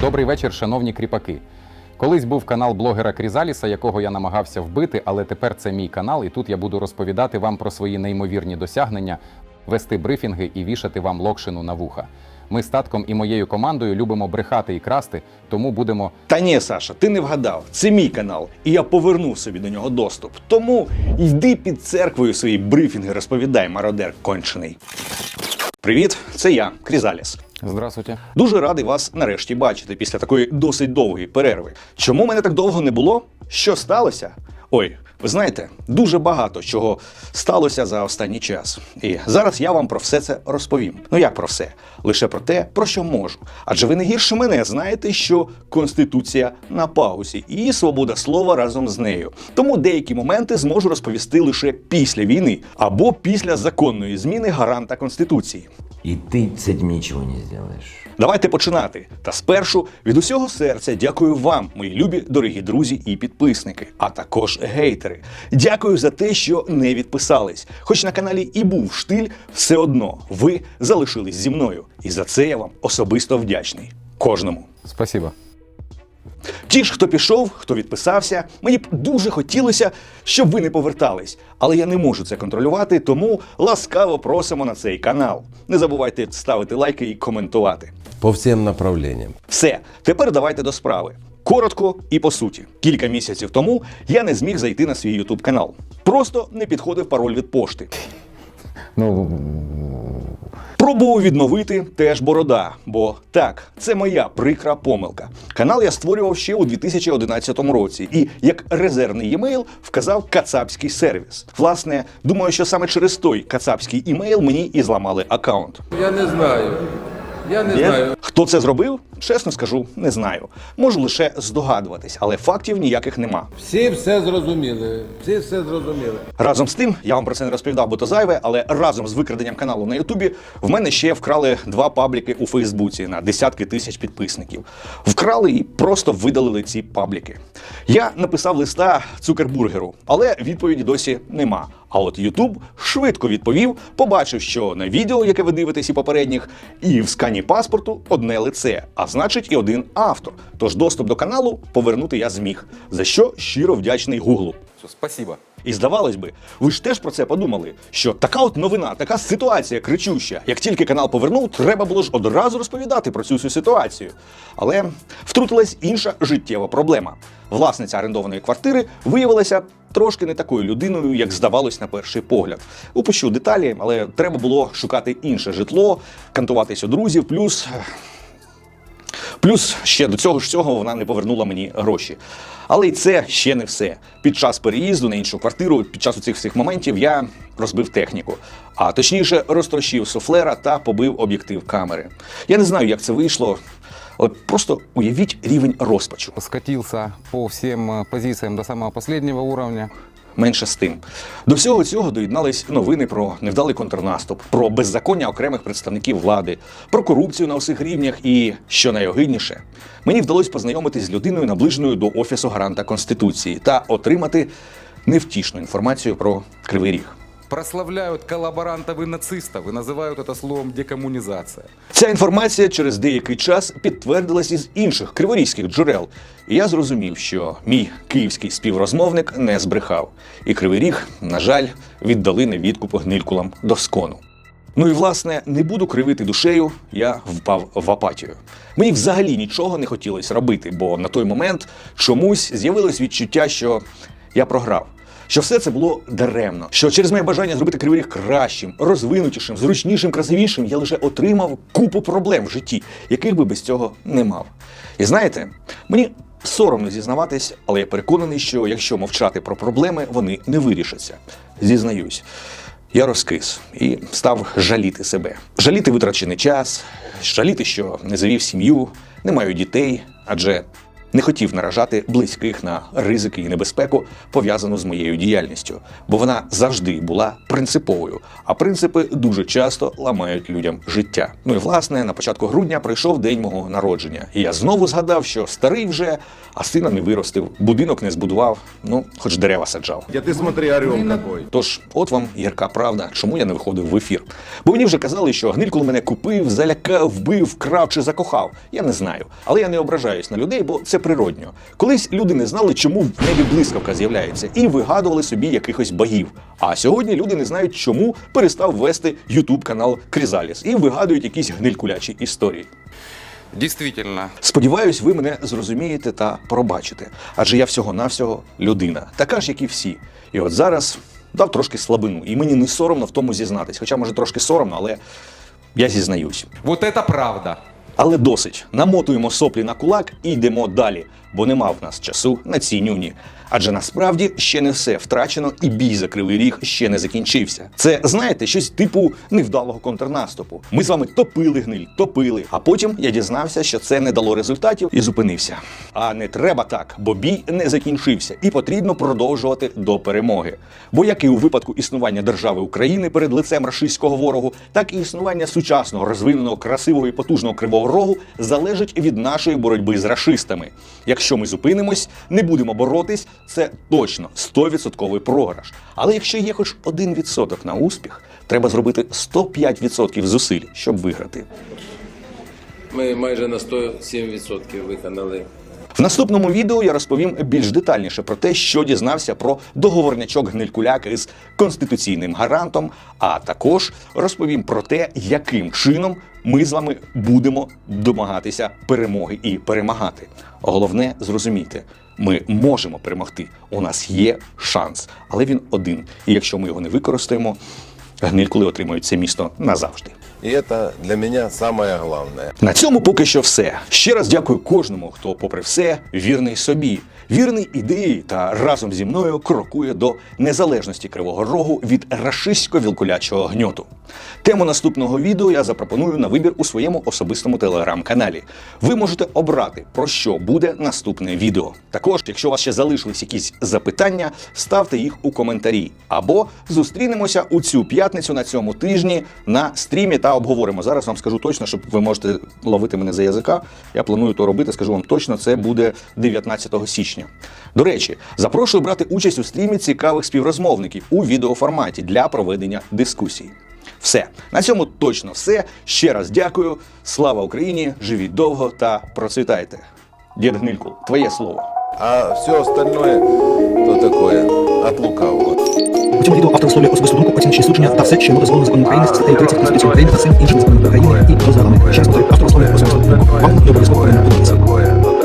Добрий вечір, шановні кріпаки. Колись був канал блогера Крізаліса, якого я намагався вбити, але тепер це мій канал, і тут я буду розповідати вам про свої неймовірні досягнення, вести брифінги і вішати вам локшину на вуха. Ми з татком і моєю командою любимо брехати і красти, тому будемо Та ні, Саша, ти не вгадав. Це мій канал, і я повернув собі до нього доступ. Тому йди під церквою свої брифінги розповідай, мародер кончений. Привіт, це я, Крізаліс. Здравствуйте. Дуже радий вас нарешті бачити після такої досить довгої перерви. Чому мене так довго не було? Що сталося? Ой, ви знаєте, дуже багато чого сталося за останній час. І зараз я вам про все це розповім. Ну як про все? Лише про те, про що можу. Адже ви не гірше мене знаєте, що конституція на паузі і свобода слова разом з нею. Тому деякі моменти зможу розповісти лише після війни або після законної зміни гаранта конституції. И ты с этим ничего не сделаешь. Давайте починати. Та спершу від усього серця дякую вам, мої любі дорогі друзі і підписники, а також гейтери. Дякую за те, що не відписались. Хоч на каналі і був штиль, все одно ви залишились зі мною. І за це я вам особисто вдячний. Кожному. Спасибо. Ті ж, хто пішов, хто відписався, мені б дуже хотілося, щоб ви не повертались. Але я не можу це контролювати, тому ласкаво просимо на цей канал. Не забувайте ставити лайки і коментувати. По всем направлениям. Все, тепер давайте до справи. Коротко і по суті. Кілька місяців тому я не зміг зайти на свій YouTube канал. Просто не підходив пароль від пошти. Ну Пробував відновити теж борода, бо так, це моя прикра помилка. Канал я створював ще у 2011 році, і як резервний емейл вказав кацапський сервіс. Власне, думаю, що саме через той кацапський імейл мені і зламали аккаунт. Я не знаю. Я не Є? знаю. Хто це зробив? Чесно скажу, не знаю. Можу лише здогадуватись, але фактів ніяких нема. Всі все зрозуміли. Всі все зрозуміли. Разом з тим, я вам про це не розповідав, бо то зайве, але разом з викраденням каналу на Ютубі в мене ще вкрали два пабліки у Фейсбуці на десятки тисяч підписників. Вкрали і просто видалили ці пабліки. Я написав листа Цукербургеру, але відповіді досі нема. А от Ютуб швидко відповів, побачив, що на відео, яке ви дивитесь і попередніх, і в скані паспорту одне лице, а значить і один автор. Тож доступ до каналу повернути я зміг, за що щиро вдячний Гуглу. спасибо. І здавалось би, ви ж теж про це подумали, що така от новина, така ситуація кричуща. Як тільки канал повернув, треба було ж одразу розповідати про цю всю ситуацію. Але втрутилась інша життєва проблема. Власниця орендованої квартири виявилася трошки не такою людиною, як здавалось на перший погляд. Упущу деталі, але треба було шукати інше житло, кантуватись у друзів, плюс Плюс ще до цього ж всього вона не повернула мені гроші. Але й це ще не все. Під час переїзду на іншу квартиру, під час цих всіх моментів я розбив техніку, а точніше розтрощив суфлера та побив об'єктив камери. Я не знаю, як це вийшло, але просто уявіть рівень розпачу. Скатился по всем э, позициям до самого последнего уровня. Менше з тим. До всього цього доєднались новини про невдалий контрнаступ, про беззаконня окремих представників влади, про корупцію на усіх рівнях і, що найогидніше, мені вдалося познайомитись з людиною, наближеною до офісу гаранта конституції, та отримати невтішну інформацію про кривий ріг. Прославляют коллаборантов и нацистов и называют это словом декоммунизация. Ця інформація через деякий час підтвердилась із інших криворізьких джерел, і я зрозумів, що мій київський співрозмовник не збрехав, і кривий ріг, на жаль, віддали на відкуп гнилькулам до скону. Ну і власне не буду кривити душею, я впав в апатію. Мені взагалі нічого не хотілося робити, бо на той момент чомусь з'явилось відчуття, що я програв. Що все це було даремно, що через моє бажання зробити кривий ріг кращим, розвинутішим, зручнішим, красивішим, я лише отримав купу проблем в житті, яких би без цього не мав. І знаєте, мені соромно зізнаватись, але я переконаний, що якщо мовчати про проблеми, вони не вирішаться. Зізнаюсь. Я розкис і став жаліти себе. Жаліти витрачений час, жаліти, що не завів сім'ю, не маю дітей, адже не хотів наражати близьких на ризики і небезпеку, пов'язану з моєю діяльністю, бо вона завжди була принциповою. А принципи дуже часто ламають людям життя. Ну і власне на початку грудня прийшов день мого народження, і я знову згадав, що старий вже, а сина не виростив, будинок не збудував, ну хоч дерева саджав. Я ты смотри, орел какой. Тож, от вам гірка правда, чому я не виходив в ефір. Бо мені вже казали, що гниль, коли мене купив, залякав, вбив, вкрав чи закохав. Я не знаю. Але я не ображаюсь на людей, бо це природньо. Колись люди не знали, чому в небі блискавка з'являється, і вигадували собі якихось богів. А сьогодні люди не знають, чому перестав вести Ютуб канал Крізаліс і вигадують якісь гнилькулячі історії. Дійсно. Сподіваюсь, ви мене зрозумієте та пробачите, адже я всього-навсього людина, така ж, як і всі. І от зараз дав трошки слабину, і мені не соромно в тому зізнатись. Хоча, може, трошки соромно, але я зізнаюсь. Вот это правда. Але досить. Намотуємо соплі на кулак і йдемо далі, бо нема в нас часу на ці нюні. Адже насправді ще не все втрачено, і бій за кривий ріг ще не закінчився. Це знаєте, щось типу невдалого контрнаступу. Ми з вами топили гниль, топили. А потім я дізнався, що це не дало результатів і зупинився. А не треба так, бо бій не закінчився, і потрібно продовжувати до перемоги. Бо як і у випадку існування держави України перед лицем рашистського ворогу, так і існування сучасного, розвиненого, красивого і потужного кривого рогу залежить від нашої боротьби з рашистами. Якщо ми зупинимось, не будемо боротись, це точно 100% програш. Але якщо є хоч 1% на успіх, треба зробити 105% зусиль, щоб виграти. Ми майже на 107% виконали. В наступному відео я розповім більш детальніше про те, що дізнався про договорнячок гнилькуляка із конституційним гарантом, а також розповім про те, яким чином ми з вами будемо домагатися перемоги і перемагати. Головне зрозумійте, ми можемо перемогти. У нас є шанс, але він один. І якщо ми його не використаємо, гнилькули отримують це місто назавжди. И это для самое главное. На цьому поки що все. Ще раз дякую кожному, хто, попри все, вірний собі, вірний ідеї та разом зі мною крокує до незалежності Кривого Рогу від рашистсько-вілкулячого гньоту. Тему наступного відео я запропоную на вибір у своєму особистому телеграм-каналі. Ви можете обрати, про що буде наступне відео. Також, якщо у вас ще залишились якісь запитання, ставте їх у коментарі. Або зустрінемося у цю п'ятницю на цьому тижні на стрімі та обговоримо. Зараз вам скажу точно, щоб ви можете ловити мене за язика. Я планую то робити. Скажу вам точно, це буде 19 січня. До речі, запрошую брати участь у стрімі цікавих співрозмовників у відеоформаті для проведення дискусій. Все на цьому точно все. Ще раз дякую. Слава Україні! Живіть довго та процвітайте. Дід Гнильку, твоє слово. А все остальное, то такое, цьому відео автор висловлює особисту думку, оціночні судження та все, що йому дозволено законом України, статтею 30 Конституції України та всім іншим законом України і дозволами. Ще раз повторюю, автор висловлює особисту думку. Вам не обов'язково подобатися. Такое.